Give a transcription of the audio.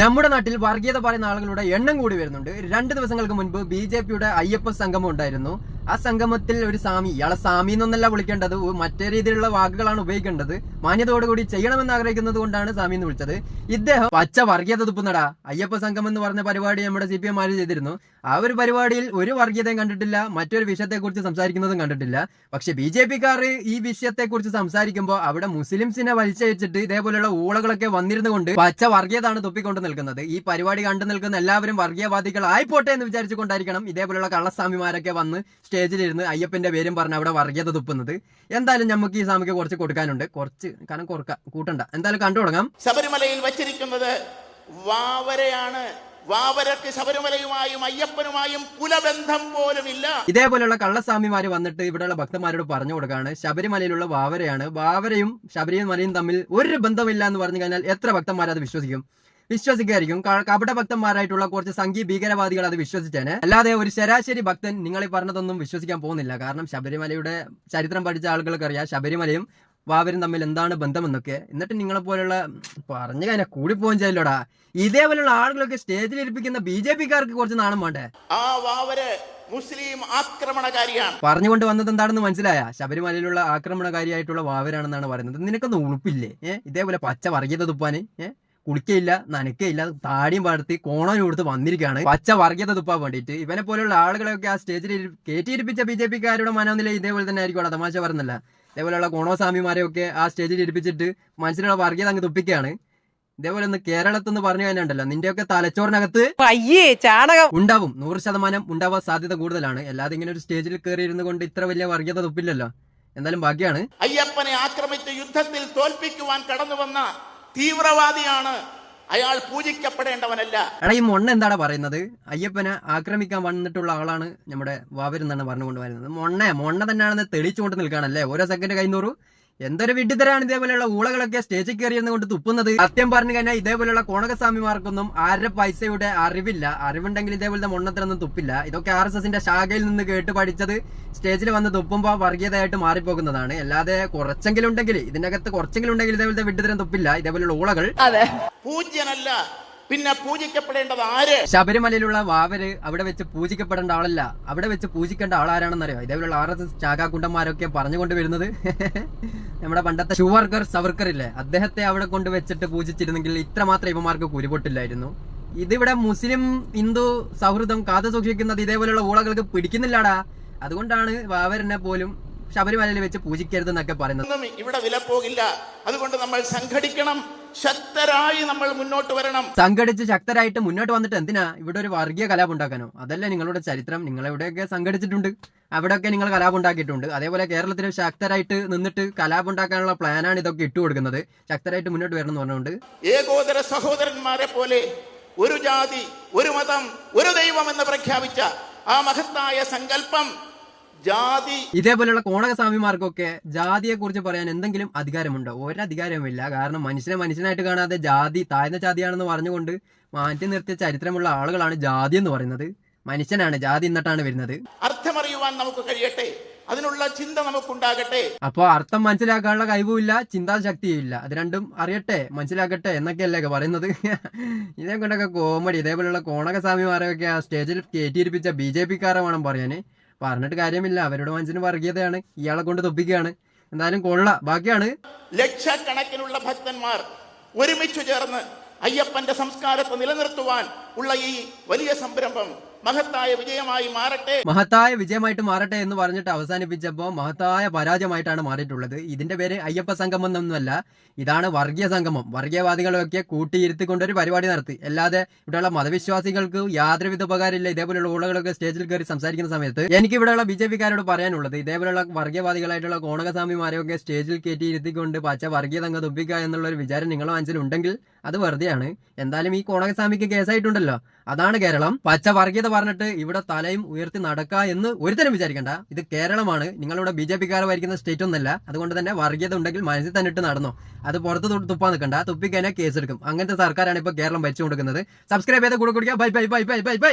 നമ്മുടെ നാട്ടിൽ വർഗീയത പറയുന്ന ആളുകളുടെ എണ്ണം കൂടി വരുന്നുണ്ട്. രണ്ട് ദിവസങ്ങൾക്ക് മുൻപ് ബി ജെ പിയുടെ അയ്യപ്പ സംഗമം ഉണ്ടായിരുന്നു. ആ സംഗമത്തിൽ ഒരു സ്വാമി ഇയാളെ സ്വാമി എന്നൊന്നല്ല വിളിക്കേണ്ടത്. മറ്റേ രീതിയിലുള്ള വാക്കുകളാണ് ഉപയോഗിക്കേണ്ടത്. മാന്യതയോടുകൂടി ചെയ്യണമെന്ന് ആഗ്രഹിക്കുന്നത് കൊണ്ടാണ് സ്വാമി എന്ന് വിളിച്ചത്. ഇദ്ദേഹം പച്ച വർഗീയത തുപ്പുന്നടാ അയ്യപ്പ സംഗമം എന്ന് പറഞ്ഞ പരിപാടി നമ്മുടെ സി പി എം ആര് ചെയ്തിരുന്നു. ആ ഒരു പരിപാടിയിൽ ഒരു വർഗീയതയും കണ്ടിട്ടില്ല മറ്റൊരു വിഷയത്തെക്കുറിച്ച് സംസാരിക്കുന്നതും കണ്ടിട്ടില്ല. പക്ഷെ ബി ജെ പിക്കാർ ഈ വിഷയത്തെക്കുറിച്ച് സംസാരിക്കുമ്പോൾ അവിടെ മുസ്ലിംസിനെ വലിച്ചയച്ചിട്ട് ഇതേപോലെയുള്ള ഊളകളൊക്കെ വന്നിരുന്നുകൊണ്ട് പച്ച വർഗീയതാണ് തുപ്പിക്കൊണ്ട് നിൽക്കുന്നത്. ഈ പരിപാടി കണ്ടു നിൽക്കുന്ന എല്ലാവരും വർഗീയവാദികൾ ആയിപ്പോട്ടെ എന്ന് വിചാരിച്ചുകൊണ്ടായിരിക്കണം ഇതേപോലെയുള്ള കള്ളസ്വാമിമാരൊക്കെ വന്ന് സ്റ്റേജിലിരുന്ന് അയ്യപ്പന്റെ പേരും പറഞ്ഞ് അവിടെ വർഗീയത തുപ്പുന്നത്. എന്തായാലും നമുക്ക് ഈ സ്വാമിക്ക് കുറച്ച് കൊടുക്കാനുണ്ട്. കുറച്ച് കാരണം കുറക്ക കൂട്ടണ്ട. എന്തായാലും കണ്ടു തുടങ്ങാം. ശബരിമലയിൽ വച്ചിരിക്കുന്നത് വാവരയാണ്. വാവരക്ക് ശബരിമലയുമായും അയ്യപ്പനുമായും കുലബന്ധം പോലുമില്ല. ഇതേപോലെയുള്ള കള്ളസ്വാമിമാര് വന്നിട്ട് ഇവിടെയുള്ള ഭക്തന്മാരോട് പറഞ്ഞു കൊടുക്കാണ് ശബരിമലയിലുള്ള വാവരയാണ്. വാവരയും ശബരിമലയും തമ്മിൽ ഒരു ബന്ധമില്ല എന്ന് പറഞ്ഞു കഴിഞ്ഞാൽ എത്ര ഭക്തന്മാർ അത് വിശ്വസിക്കും? വിശ്വസിക്കായിരിക്കും. കപട ഭക്തന്മാരായിട്ടുള്ള കുറച്ച് സംഘി ഭീകരവാദികൾ അത് വിശ്വസിച്ചേനെ. അല്ലാതെ ഒരു ശരാശരി ഭക്തൻ നിങ്ങൾ ഈ പറഞ്ഞതൊന്നും വിശ്വസിക്കാൻ പോകുന്നില്ല. കാരണം ശബരിമലയുടെ ചരിത്രം പഠിച്ച ആളുകൾക്ക് അറിയാം ശബരിമലയും വാവരും തമ്മിൽ എന്താണ് ബന്ധമെന്നൊക്കെ. എന്നിട്ട് നിങ്ങളെ പോലുള്ള പറഞ്ഞു കഴിഞ്ഞാൽ കൂടിപ്പോകാൻ ചെയ്യലോടാ ഇതേപോലെയുള്ള ആളുകളൊക്കെ സ്റ്റേജിൽ ഇരിപ്പിക്കുന്ന ബി ജെ പിക്കാർക്ക് കുറച്ച് നാണം വേണ്ടേ? ആ വാവര് മുസ്ലിം ആക്രമണകാരിയാണ്. പറഞ്ഞുകൊണ്ട് വന്നത് എന്താണെന്ന് മനസ്സിലായ? ശബരിമലയിലുള്ള ആക്രമണകാരിയായിട്ടുള്ള വാവരാണെന്നാണ് പറയുന്നത്. നിനക്കൊന്നും ഉളുപ്പില്ലേ? ഏഹ് ഇതേപോലെ പച്ച വർഗീയത തുപ്പാന്? ഏ? കുളിക്കയില്ല നനക്കയില്ല താടിയും പാടത്തി കോണനും കൊടുത്ത് വന്നിരിക്കുകയാണ്. പച്ച വർഗീയത തുപ്പാൻ വേണ്ടിയിട്ട്. ഇവനെ പോലെയുള്ള ആളുകളൊക്കെ ആ സ്റ്റേജിൽ കയറ്റിയിരിപ്പിച്ച ബി ജെ പിക്കാരുടെ മനോനില ഇതേപോലെ തന്നെ ആയിരിക്കും അവിടെ തമാശ പറഞ്ഞല്ല ഇതേപോലെയുള്ള കോണോസ്വാമിമാരെയൊക്കെ ആ സ്റ്റേജിൽ ഇരിപ്പിച്ചിട്ട് മനസ്സിലുള്ള വർഗീയത അങ്ങ് തുപ്പിക്കുകയാണ്. ഇതേപോലെ ഒന്ന് കേരളത്തിൽ നിന്ന് പറഞ്ഞു കഴിഞ്ഞുണ്ടല്ലോ നിന്റെയൊക്കെ തലച്ചോറിനകത്ത് അയ്യേ ചാണകം. ഉണ്ടാവും. നൂറ് ശതമാനം ഉണ്ടാവാൻ സാധ്യത കൂടുതലാണ്. അല്ലാതെ ഇങ്ങനെ ഒരു സ്റ്റേജിൽ കയറി ഇരുന്നു കൊണ്ട് ഇത്ര വലിയ വർഗീയത തുപ്പില്ലല്ലോ. എന്തായാലും ഭാഗ്യാണ് അയ്യപ്പനെ ആക്രമിച്ച് യുദ്ധത്തിൽ തോൽപ്പിക്കുവാൻ കടന്നു വന്ന തീവ്രവാദിയാണ്. അയാൾ പൂജിക്കപ്പെടേണ്ടവനല്ല. എടാ ഈ മൊണ്ണ എന്താണ് പറയുന്നത്? അയ്യപ്പനെ ആക്രമിക്കാൻ വന്നിട്ടുള്ള ആളാണ് നമ്മുടെ വാവരെന്നാണ് പറഞ്ഞുകൊണ്ട് വരുന്നത്. മൊണ്ണ മൊണ്ണ തന്നെയാണെന്ന് തെളിച്ചുകൊണ്ട് നിൽക്കുകയാണല്ലേ? ഓരോ സെക്കൻഡ് കൈനൂറു എന്തൊരു വിഡ്ഢിത്തരാണ് ഇതേപോലെയുള്ള ഊളകളൊക്കെ സ്റ്റേജിൽ കയറിയെന്ന് കൊണ്ട് തുപ്പുന്നത്. സത്യം പറഞ്ഞു കഴിഞ്ഞാൽ ഇതേപോലെയുള്ള കോണകസ്വാമിമാർക്കൊന്നും ആരുടെ പൈസയുടെ അറിവില്ല. അറിവുണ്ടെങ്കിൽ ഇതേപോലത്തെ മൊണ്ണത്തിനൊന്നും തുപ്പില്ല. ഇതൊക്കെ ആർ എസ് എസിന്റെ ശാഖയിൽ നിന്ന് കേട്ട് പഠിച്ചത് സ്റ്റേജിൽ വന്ന് തുപ്പുമ്പോൾ വർഗീയതയായിട്ട് മാറിപ്പോകുന്നതാണ്. അല്ലാതെ കുറച്ചെങ്കിലും ഉണ്ടെങ്കിൽ ഇതിനകത്ത് കുറച്ചെങ്കിലും ഉണ്ടെങ്കിൽ ഇതേപോലത്തെ വിഡ്ഢിത്തരം തുപ്പില്ല. ഇതേപോലെയുള്ള ഊളകൾ. അതെ. പൂജ്യനല്ല പിന്നെ പൂജിക്കപ്പെടേണ്ടത് ആര്? ശബരിമലയിലുള്ള വാവര് അവിടെ വെച്ച് പൂജിക്കപ്പെടേണ്ട ആളല്ല. അവിടെ വെച്ച് പൂജിക്കേണ്ട ആളാരാണെന്ന് അറിയോ ഇതേപോലുള്ള ആർ എസ് എസ് ചാകാകുണ്ടന്മാരൊക്കെ പറഞ്ഞുകൊണ്ട് വരുന്നത്. നമ്മുടെ പണ്ടത്തെ ഷുവർക്കർ സവർക്കർ ഇല്ലേ? അദ്ദേഹത്തെ അവിടെ കൊണ്ട് വെച്ചിട്ട് പൂജിച്ചിരുന്നെങ്കിൽ ഇത്രമാത്രം ഇവമാർക്ക് കുരുപൊട്ടില്ലായിരുന്നു. ഇതിവിടെ മുസ്ലിം ഹിന്ദു സൗഹൃദം കാത്തു സൂക്ഷിക്കുന്നത് ഇതേപോലെയുള്ള ഊളകൾക്ക് പിടിക്കുന്നില്ലാടാ. അതുകൊണ്ടാണ് വാവരനെ പോലും ശബരിമലയിൽ വെച്ച് പൂജിക്കരുതെന്നൊക്കെ പറയുന്നത്. ഇവിടെ വില പോകില്ല അതുകൊണ്ട് നമ്മൾ സംഘടിക്കണം. ശക്തരായി നമ്മൾ മുന്നോട്ട് വരണം. സംഘടിച്ച് ശക്തരായിട്ട് മുന്നോട്ട് വന്നിട്ട് എന്തിനാ? ഇവിടെ ഒരു വർഗീയ കലാപം ഉണ്ടാക്കാനോ? അതല്ലേ നിങ്ങളുടെ ചരിത്രം. നിങ്ങൾ എവിടെയൊക്കെ സംഘടിച്ചിട്ടുണ്ട്. അവിടെയൊക്കെ നിങ്ങൾ കലാപം ഉണ്ടാക്കിയിട്ടുണ്ട്. അതേപോലെ കേരളത്തിൽ ശക്തരായിട്ട് നിന്നിട്ട് കലാപം ഉണ്ടാക്കാനുള്ള പ്ലാനാണ് ഇതൊക്കെ ഇട്ടു കൊടുക്കുന്നത്. ശക്തരായിട്ട് മുന്നോട്ട് വരണം എന്ന് പറഞ്ഞുകൊണ്ട്. ഏകോദര സഹോദരന്മാരെ പോലെ ഒരു ജാതി ഒരു മതം ഒരു ദൈവം എന്ന് പ്രഖ്യാപിച്ച ആ മഹത്തായ സങ്കല്പം ജാതി ഇതേപോലെയുള്ള കോണകസ്വാമിമാർക്കൊക്കെ ജാതിയെ കുറിച്ച് പറയാൻ എന്തെങ്കിലും അധികാരമുണ്ടോ? ഒരധികാരവുമില്ല. കാരണം മനുഷ്യനെ മനുഷ്യനായിട്ട് കാണാതെ ജാതി താഴ്ന്ന ജാതിയാണെന്ന് പറഞ്ഞുകൊണ്ട് മാറ്റി നിർത്തിയ ചരിത്രമുള്ള ആളുകളാണ് ജാതി എന്ന് പറയുന്നത്. മനുഷ്യനാണ് ജാതി എന്നിട്ടാണ് വരുന്നത്. അർത്ഥമറിയുവാൻ നമുക്ക് കഴിയട്ടെ. അതിനുള്ള ചിന്ത നമുക്കുണ്ടാകട്ടെ. അപ്പൊ അർത്ഥം മനസ്സിലാക്കാനുള്ള കഴിവുമില്ല ചിന്താശക്തിയും ഇല്ല. അത് രണ്ടും അറിയട്ടെ മനസ്സിലാക്കട്ടെ എന്നൊക്കെയല്ലേ പറയുന്നത്. ഇതേ കൊണ്ടൊക്കെ കോമഡി. ഇതേപോലെയുള്ള കോണകസ്വാമിമാരെയൊക്കെ ആ സ്റ്റേജിൽ കയറ്റിയിരിപ്പിച്ച ബി ജെ പിക്കാരെ വേണം പറയാന്. പറഞ്ഞിട്ട് കാര്യമില്ല. അവരുടെ മനസ്സിന് വർഗീയതയാണ്. ഇയാളെ കൊണ്ട് തൊപ്പിക്കുകയാണ്. എന്തായാലും കൊള്ള. ബാക്കിയാണ്. ലക്ഷക്കണക്കിനുള്ള ഭക്തന്മാർ ഒരുമിച്ചു ചേർന്ന് അയ്യപ്പന്റെ സംസ്കാരത്തെ നിലനിർത്തുവാൻ ഉള്ള ഈ വലിയ സംരംഭം മഹത്തായ വിജയമായി മാറട്ടെ. മഹത്തായ വിജയമായിട്ട് മാറട്ടെ എന്ന് പറഞ്ഞിട്ട് അവസാനിപ്പിച്ചപ്പോൾ മഹത്തായ പരാജയമായിട്ടാണ് മാറിയിട്ടുള്ളത്. ഇതിന്റെ പേര് അയ്യപ്പ സംഗമം എന്നൊന്നുമല്ല. ഇതാണ് വർഗീയ സംഗമം. വർഗീയവാദികളൊക്കെ കൂട്ടിയിരുത്തിക്കൊണ്ട് ഒരു പരിപാടി നടത്തി. അല്ലാതെ ഇവിടെയുള്ള മതവിശ്വാസികൾക്ക് യാതൊരുവിധ ഉപകാരമില്ല. ഇതേപോലെയുള്ള ഊളകളൊക്കെ സ്റ്റേജിൽ കയറി സംസാരിക്കുന്ന സമയത്ത് എനിക്ക് ഇവിടെയുള്ള ബി ജെ പിക്കാരോട് പറയാനുള്ളത് ഇതേപോലെയുള്ള വർഗീയവാദികളായിട്ടുള്ള കോണകസ്വാമിമാരെയൊക്കെ സ്റ്റേജിൽ കയറ്റി ഇരുത്തിക്കൊണ്ട് പച്ച വർഗീയതങ്ങ തുപ്പിക്കുക എന്നുള്ള ഒരു വിചാരം നിങ്ങളുടെ മനസ്സിലുണ്ടെങ്കിൽ അത് വെറുതെയാണ്. എന്തായാലും ഈ കോണകസ്വാമിക്ക് കേസായിട്ടുണ്ടല്ലോ. അതാണ് കേരളം. പച്ച വർഗീയത പറഞ്ഞിട്ട് ഇവിടെ തലയും ഉയർത്തി നടക്കുക എന്ന് ഒരുത്തരം വിചാരിക്കണ്ട. ഇത് കേരളമാണ്. നിങ്ങളിവിടെ ബി ജെ പിക്കാരെ ഭരിക്കുന്ന സ്റ്റേറ്റ് ഒന്നല്ല അതുകൊണ്ട് തന്നെ വർഗീയത ഉണ്ടെങ്കിൽ മനസ്സിൽ തന്നെ ഇട്ട് നടന്നോ. അത് പുറത്ത് തൊട്ട് തുപ്പാൻ നിൽക്കണ്ട. തുപ്പിക്കഴിഞ്ഞാൽ കേസെടുക്കും. അങ്ങനത്തെ സർക്കാരാണ് ഇപ്പൊ കേരളം ഭരിച്ചുകൊടുക്കുന്നത് സബ്സ്ക്രൈബ് ചെയ്ത് കൂടെ കുടിക്കുക. Bye bye bye bye bye bye